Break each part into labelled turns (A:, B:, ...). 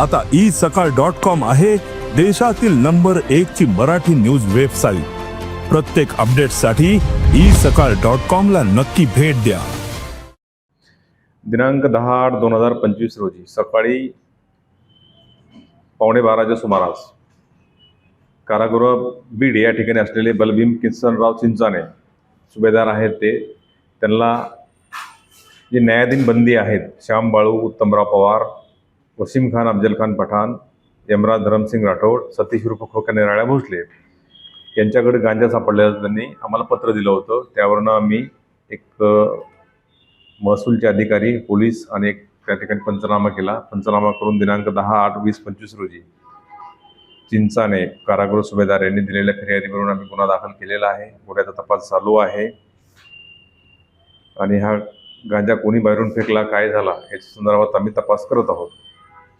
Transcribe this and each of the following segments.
A: आता ई सकाळ dot com आहे देशातील नंबर एक ची मराठी न्यूज वेबसाईट. प्रत्येक अपडेटसाठी ई सकाळ डॉट कॉम ला नक्की भेट द्या.
B: दिनांक दहा आठ दोन हजार पंचवीस रोजी सकाळी पावणे बाराच्या सुमारास कारागृह बीड या ठिकाणी असलेले बलभीम किसनराव चिंचाने सुभेदार आहेत ते. त्यांना जे न्यायाधीन बंदी आहेत श्याम बाळू उत्तमराव पवार वसीम खान अफजल खान पठाण यमराज धरमसिंग राठोड सतीश रूप खोक्या निराळ्या भोसले यांच्याकडे गांजा सापडलेला त्यांनी आम्हाला पत्र दिलं होतं. त्यावरनं आम्ही एक महसूलचे अधिकारी पोलीस आणि एक त्या ठिकाणी पंचनामा केला. पंचनामा करून दिनांक दहा आठ वीस पंचवीस रोजी चिंचाने कारागृह सुभेदार यांनी दिलेल्या फिर्यादीवरून आम्ही गुन्हा दाखल केलेला आहे. गुन्ह्याचा तपास चालू आहे. आणि हा गांजा कोणी बाहेरून फेकला काय झाला याच्या संदर्भात आम्ही तपास करत आहोत.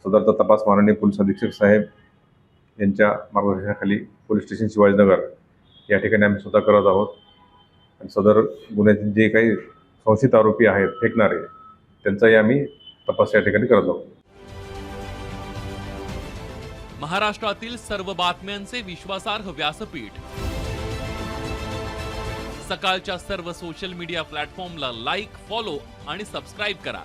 B: सदरचा तपास माननीय पोलीस अधीक्षक साहेब यांच्या मार्गदर्शनाखाली पोलीस स्टेशन शिवाजीनगर या ठिकाणी आम्ही स्वतः करत आहोत. आणि सदर गुन्ह्याचे जे काही संशयित आरोपी आहेत फेकणारे त्यांचाही आम्ही तपास या ठिकाणी करत आहोत.
C: महाराष्ट्रातील सर्व बातम्यांचे विश्वासार्ह व्यासपीठ. सकाळच्या सर्व सोशल मीडिया प्लॅटफॉर्मला लाईक फॉलो आणि सबस्क्राईब करा.